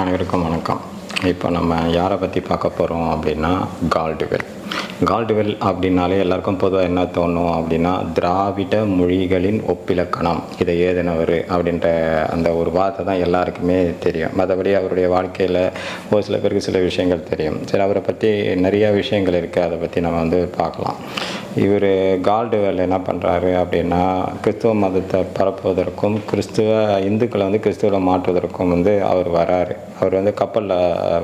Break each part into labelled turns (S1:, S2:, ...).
S1: அனைவருக்கும் வணக்கம். இப்போ நம்ம யாரை பற்றி பார்க்க போகிறோம் அப்படின்னா கால்டுவெல் கால்டுவெல் அப்படின்னாலே எல்லாருக்கும் பொதுவாக என்ன தோணும் அப்படின்னா திராவிட மொழிகளின் ஒப்பிலக்கணம். இதை ஏதினவர் அப்படின்ற அந்த ஒரு வார்த்தை தான் எல்லாருக்குமே தெரியும். மற்றபடி அவருடைய வாழ்க்கையில் ஒரு சில பேருக்கு சில விஷயங்கள் தெரியும். சரி அவரை பற்றி நிறைய விஷயங்கள் இருக்குது அதை பற்றி நம்ம வந்து பார்க்கலாம். இவர் கால்டுவெல் என்ன பண்ணுறாரு அப்படின்னா கிறிஸ்துவ மதத்தை பரப்புவதற்கும் கிறிஸ்துவ இந்துக்களை வந்து கிறிஸ்துவில் மாற்றுவதற்கும் வந்து அவர் வராரு. அவர் வந்து கப்பலில்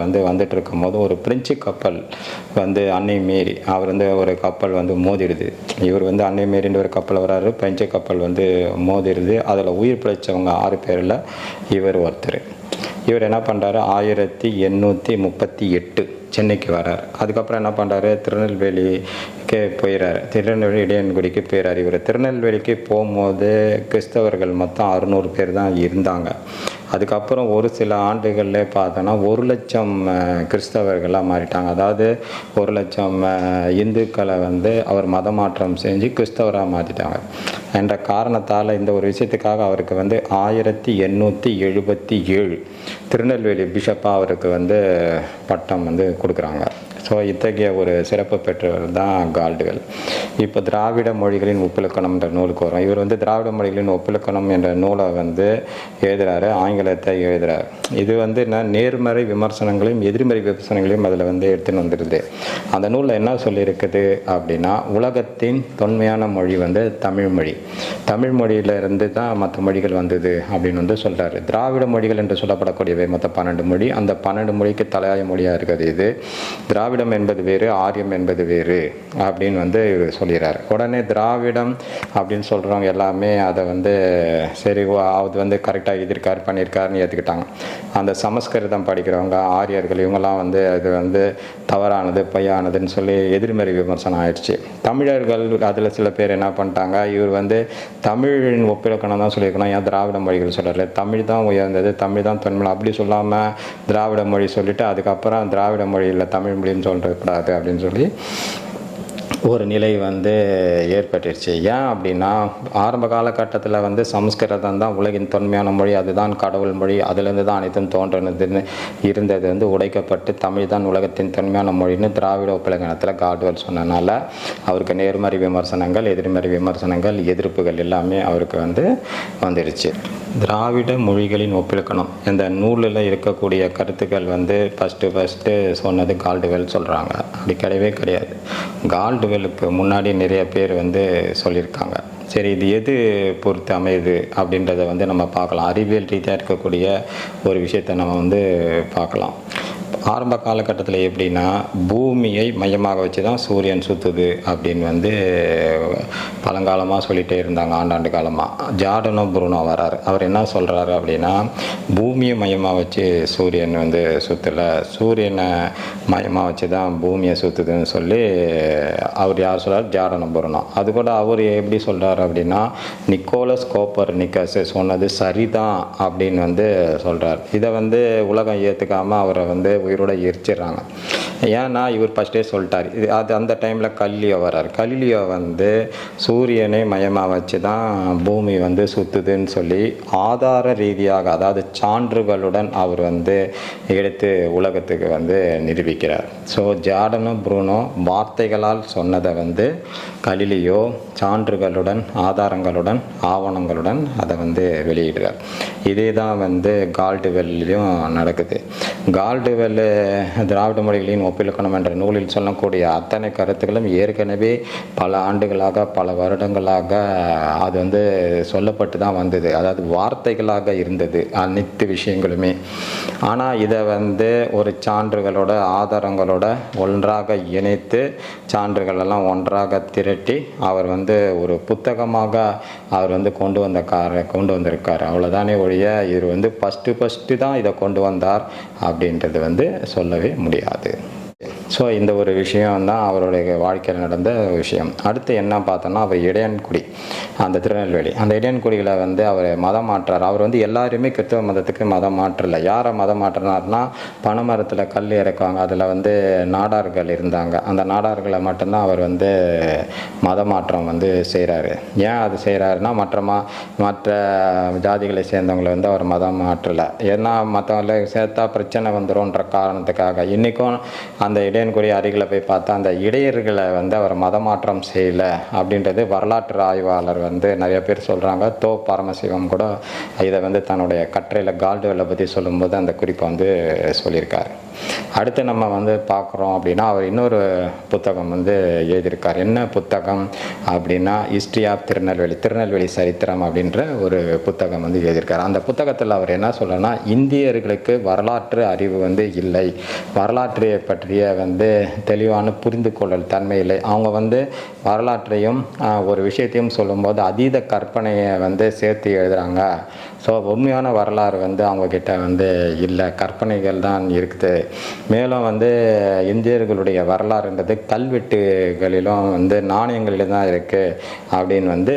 S1: வந்து வந்துட்டு இருக்கும்போது ஒரு பிரெஞ்சு கப்பல் வந்து அன்னை மேரி அவர் வந்து ஒரு கப்பல் வந்து மோதிடுது. இவர் வந்து அன்னை மேரின்ற ஒரு கப்பல் வராரு. பஞ்ச கப்பல் வந்து மோதிடுது. அதில் உயிர் பிழைச்சவங்க ஆறு பேரில் இவர் ஒருத்தர். இவர் என்ன பண்ணுறாரு ஆயிரத்தி எண்ணூற்றி முப்பத்தி எட்டு சென்னைக்கு வரார் அதுக்கப்புறம் என்ன பண்ணுறாரு திருநெல்வேலிக்கு போயிடுறார் திருநெல்வேலி இடையன்குடிக்கு போயிறார் இவர். திருநெல்வேலிக்கு போகும்போது கிறிஸ்தவர்கள் மொத்தம் அறுநூறு பேர் தான் இருந்தாங்க. அதுக்கப்புறம் ஒரு சில ஆண்டுகளில் பார்த்தோன்னா ஒரு லட்சம் கிறிஸ்தவர்களாக மாறிட்டாங்க. அதாவது ஒரு லட்சம் இந்துக்களை வந்து அவர் மதமாற்றம் செஞ்சு கிறிஸ்தவராக மாற்றிட்டாங்க என்ற காரணத்தால் இந்த ஒரு விஷயத்துக்காக அவருக்கு வந்து ஆயிரத்தி எண்ணூற்றி எழுபத்தி ஏழு திருநெல்வேலி பிஷப்பாக அவருக்கு வந்து பட்டம் வந்து கொடுக்குறாங்க. ஸோ இத்தகைய ஒரு சிறப்பு பெற்றவர் தான் கால்டுகள். இப்போ திராவிட மொழிகளின் ஒப்பிலக்கணம் என்ற நூலுக்கு வரும் இவர் வந்து திராவிட மொழிகளின் ஒப்பிலக்கணம் என்ற நூலை வந்து எழுதுறாரு ஆங்கிலத்தை எழுதுறாரு. இது வந்து என்ன நேர்மறை விமர்சனங்களையும் எதிர்மறை விமர்சனங்களையும் அதில் வந்து எடுத்துன்னு வந்துடுது அந்த நூலில் என்ன சொல்லியிருக்குது அப்படின்னா உலகத்தின் தொன்மையான மொழி வந்து தமிழ் மொழி. தமிழ் மொழியிலிருந்து தான் மற்ற மொழிகள் வந்தது அப்படின்னு வந்து சொல்கிறாரு திராவிட மொழிகள் என்று சொல்லப்படக்கூடியவை மொத்தம் பன்னெண்டு மொழி அந்த பன்னெண்டு மொழிக்கு தலையாய மொழியாக இருக்குது இது. திராவிடம் என்பது வேறு ஆரியம் என்பது வேறு அப்படின்னு வந்து இவர் சொல்லிடுறாரு உடனே திராவிடம் அப்படின்னு சொல்கிறவங்க எல்லாமே அதை வந்து சரி அது வந்து கரெக்டாக எதிர்க்கார் பண்ணியிருக்காருன்னு ஏற்றுக்கிட்டாங்க அந்த சமஸ்கிருதம் படிக்கிறவங்க ஆரியர்கள் இவங்கெல்லாம் வந்து அது வந்து தவறானது பொய்யானதுன்னு சொல்லி எதிர்மறை விமர்சனம் ஆயிடுச்சு. தமிழர்கள் அதில் சில பேர் என்ன பண்ணிட்டாங்க இவர் வந்து தமிழின் ஒப்பிலக்கணம் தான் சொல்லியிருக்கணும் ஏன் திராவிட மொழிகள் சொல்லலை தமிழ் தான் உயர்ந்தது தமிழ் தான் தொன்மை அப்படி சொல்லாமல் திராவிட மொழி சொல்லிட்டு அதுக்கப்புறம் திராவிட மொழியில் தமிழ் மொழின்னு சொல்லிடக்கூடாது அப்படின்னு சொல்லி. ஒரு நிலை வந்து ஏற்பட்டுருச்சு. ஏன் அப்படின்னா ஆரம்ப காலகட்டத்தில் வந்து சம்ஸ்கிருதம் தான் உலகின் தொன்மையான மொழி அதுதான் கடவுள் மொழி அதுலேருந்து தான் அனைத்தும் தோன்றினதுன்னு இருந்தது. வந்து உடைக்கப்பட்டு தமிழ் தான் உலகத்தின் தொன்மையான மொழின்னு திராவிட ஒப்பிலக்கணத்தில் காட்வல் சொன்னனால அவருக்கு நேர்மறை விமர்சனங்கள் எதிர்மறை விமர்சனங்கள் எதிர்ப்புகள் எல்லாமே அவருக்கு வந்து வந்துடுச்சு. திராவிட மொழிகளின் ஒப்பிலக்கணம் இந்த நூலில் இருக்கக்கூடிய கருத்துக்கள் வந்து ஃபஸ்ட்டு ஃபஸ்ட்டு சொன்னது கால்டுவெல் சொல்கிறாங்க அப்படி கிடையவே கிடையாது. கால்டுவெலுக்கு முன்னாடி நிறைய பேர் வந்து சொல்லியிருக்காங்க. சரி இது எது பொறுத்து அமையுது அப்படின்றத வந்து நம்ம பார்க்கலாம். அறிவியல் ரீதியாக இருக்கக்கூடிய ஒரு விஷயத்தை நம்ம வந்து பார்க்கலாம். ஆரம்ப காலகட்டத்தில் எப்படின்னா பூமியை மையமாக வச்சு தான் சூரியன் சுற்றுது அப்படின்னு வந்து காலங்காலமாக சொல்லிகிட்டே இருந்தாங்க ஆண்டாண்டு காலமாக ஜார்டனோ புருனோ வராரு. அவர் என்ன சொல்கிறாரு அப்படின்னா பூமியை மையமாக வச்சு சூரியன் வந்து சுற்றலை சூரியனை மையமாக வச்சு தான் பூமியை சுற்றுதுன்னு சொல்லி அவர் யார் சொல்கிறார் ஜார்டனோ புருனோ. அது கூட அவர் எப்படி சொல்கிறார் அப்படின்னா நிக்கோலஸ் கோப்பர் நிக்கஸ் சொன்னது சரிதான் அப்படின்னு வந்து சொல்கிறார் இதை வந்து உலகம் ஏற்றுக்காமல் அவரை வந்து உயிரோட எரிச்சிடுறாங்க. ஏன்னா இவர் ஃபஸ்ட்டே சொல்லிட்டார். இது அது அந்த டைமில் கல்லியோ வரார். கல்லியோ வந்து சூரிய சூரியனை மையமாக வச்சு தான் பூமி வந்து சுற்றுதுன்னு சொல்லி ஆதார ரீதியாக அதாவது சான்றுகளுடன் அவர் வந்து எடுத்து உலகத்துக்கு வந்து நிரூபிக்கிறார். ஸோ ஜார்டனும் ப்ரூனோ வார்த்தைகளால் சொன்னதை வந்து கலிலியோ சான்றுகளுடன் ஆதாரங்களுடன் ஆவணங்களுடன் அதை வந்து வெளியிடுறார். இதே தான் வந்து கால்டுவெல்லையும் நடக்குது. கால்டுவெல் திராவிட மொழிகளின் ஒப்பிலக்கணம் என்ற நூலில் சொல்லக்கூடிய அத்தனை கருத்துக்களும் ஏற்கனவே பல ஆண்டுகளாக பல வருடங்களாக அது வந்து சொல்லப்பட்டு தான் வந்தது. அதாவது வார்த்தைகளாக இருந்தது அனைத்து விஷயங்களுமே. ஆனால் இதை வந்து ஒரு சான்றுகளோட ஆதாரங்களோட ஒன்றாக இணைத்து சான்றுகள் எல்லாம் ஒன்றாக திரட்டி அவர் வந்து ஒரு புத்தகமாக அவர் வந்து கொண்டு வந்த கார கொண்டு வந்திருக்கார். அவ்வளோதானே ஒழிய இவர் வந்து ஃபஸ்ட்டு ஃபஸ்ட்டு தான் இதை கொண்டு வந்தார் அப்படின்றது வந்து சொல்லவே முடியாது. ஸோ இந்த ஒரு விஷயம் தான் அவருடைய வாழ்க்கையில் நடந்த விஷயம். அடுத்து என்ன பார்த்தோன்னா அவர் இடையன்குடி அந்த திருநெல்வேலி. அந்த இடையன்குடியில் வந்து அவர் மதம் மாற்றார். அவர் வந்து எல்லாருமே கிறிஸ்தவ மதத்துக்கு மதம் மாற்றல. யாரை மதம் மாற்றினார்னா பனைமரத்தில் கல் இறக்குவாங்க. அதில் வந்து நாடார்கள் இருந்தாங்க. அந்த நாடார்களை மட்டும்தான் அவர் வந்து மத மாற்றம் வந்து செய்கிறாரு ஏன் அது செய்கிறாருன்னா மற்ற மா மற்ற ஜாதிகளை சேர்ந்தவங்களை வந்து அவர் மதம் மாற்றலை. ஏன்னா மற்றவங்களை சேர்த்தா பிரச்சனை வந்துடும்ன்ற காரணத்துக்காக. இன்றைக்கும் அந்த இடையன்குடி அருகில் போய் பார்த்தா அந்த இடையர்களை வந்து அவர் மதமாற்றம் செய்யலை அப்படின்றது வரலாற்று ஆய்வாளர் வந்து நிறைய பேர் சொல்கிறாங்க தோ பரமசிவம் கூட இதை வந்து தன்னுடைய கற்றையில் கால்டுவெல்லை பற்றி சொல்லும்போது அந்த குறிப்பை வந்து சொல்லியிருக்காரு. அடுத்து நம்ம வந்து பார்க்குறோம் அப்படின்னா அவர் இன்னொரு புத்தகம் வந்து எழுதியிருக்கார். என்ன புத்தகம் அப்படின்னா ஹிஸ்ட்ரி ஆஃப் திருநெல்வேலி திருநெல்வேலி சரித்திரம் அப்படின்ற ஒரு புத்தகம் வந்து எழுதியிருக்கார். அந்த புத்தகத்தில் அவர் என்ன சொல்லணும்னா இந்தியர்களுக்கு வரலாற்று அறிவு வந்து இல்லை. வரலாற்றை பற்றிய வந்து வந்து தெளிவான புரிந்து கொள்ளல் தன்மை இல்லை அவங்க வந்து வரலாற்றையும் ஒரு விஷயத்தையும் சொல்லும்போது அதீத கற்பனையை வந்து சேர்த்து எழுதுகிறாங்க ஸோ உண்மையான வரலாறு வந்து அவங்கக்கிட்ட வந்து இல்லை. கற்பனைகள் தான் இருக்குது. மேலும் வந்து இந்தியர்களுடைய வரலாறுன்றது கல்வெட்டுகளிலும் வந்து நாணயங்களிலும் தான் இருக்குது அப்படின்னு வந்து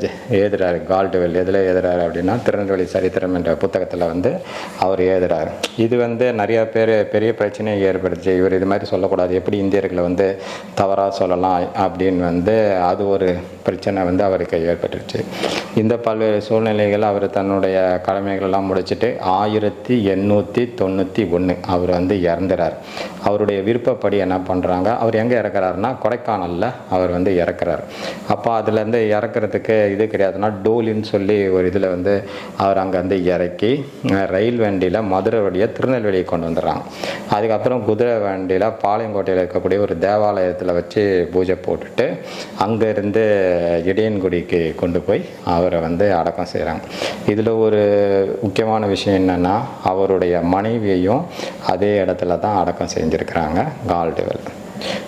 S1: ஜ- எழுதுறாரு. கால்டுவெல் எதில் எழுதுறாரு அப்படின்னா திருநெல்வேலி சரித்திரம் என்ற புத்தகத்தில் வந்து அவர் எழுதுறாரு. இது வந்து நிறைய பேர் பெரிய பிரச்சனையை ஏற்படுத்தி இவர் இது மாதிரி சொல்லக்கூடாது. எப்படி இந்தியர்களை வந்து தவறாக சொல்லலாம் அப்படின்னு வந்து அது ஒரு பிரச்சனை வந்து அவருக்கு ஏற்பட்டுருச்சு. இந்த பல்வேறு சூழ்நிலைகள் அவர் தன்னுடைய கடமைகள் எல்லாம் முடிச்சுட்டு ஆயிரத்தி எண்ணூற்றி தொண்ணூற்றி ஒன்று அவர் வந்து இறந்துறார். அவருடைய விருப்பப்படி என்ன பண்ணுறாங்க அவர் எங்கே இறக்குறாருன்னா கொடைக்கானலில் அவர் வந்து இறக்குறார். அப்போ அதுலேருந்து இறக்குறதுக்கு இது கிடையாதுன்னா டோலின்னு சொல்லி ஒரு இதில் வந்து அவர் அங்கே வந்து இறக்கி ரயில் வண்டியில் மதுரை வழியாக திருநெல்வேலியை கொண்டு வந்துடுறாங்க. அதுக்கப்புறம் குதிரை வண்டியில் பாளையங்கோட்டையில் இருக்கக்கூடிய ஒரு தேவாலயத்தில் வச்சு பூஜை போட்டுட்டு அங்கேருந்து இடையன்குடிக்கு கொண்டு போய் அவரை வந்து அடக்கம் செய்கிறாங்க இதில் ஒரு முக்கியமான விஷயம் என்னென்னா அவருடைய மனைவியையும் அதே இடத்துல தான் அடக்கம் செஞ்சுருக்கிறாங்க கால்டுவெல்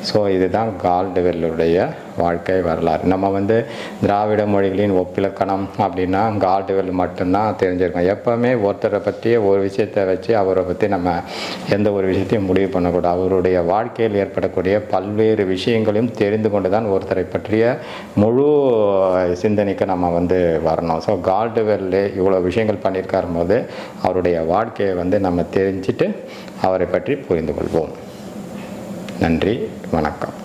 S1: ஸோ இதுதான் கால்டுவெல்லுடைய வாழ்க்கை வரலாறு. நம்ம வந்து திராவிட மொழிகளின் ஒப்பிலக்கணம் அப்படின்னா கால்டுவெல் மட்டும்தான் தெரிஞ்சிருக்கோம். எப்போவுமே ஒருத்தரை பற்றிய ஒரு விஷயத்தை வச்சு அவரை பற்றி நம்ம எந்த ஒரு விஷயத்தையும் முடிவு பண்ணக்கூடாது. அவருடைய வாழ்க்கையில் ஏற்படக்கூடிய பல்வேறு விஷயங்களையும் தெரிந்து கொண்டு தான் ஒருத்தரை பற்றிய முழு சிந்தனைக்கு நம்ம வந்து வரணும். ஸோ கால்டுவெல்லு இவ்வளோ விஷயங்கள் பண்ணியிருக்காரும் போது அவருடைய வாழ்க்கையை வந்து நம்ம தெரிஞ்சுட்டு அவரை பற்றி புரிந்து கொள்வோம் நன்றி வணக்கம்.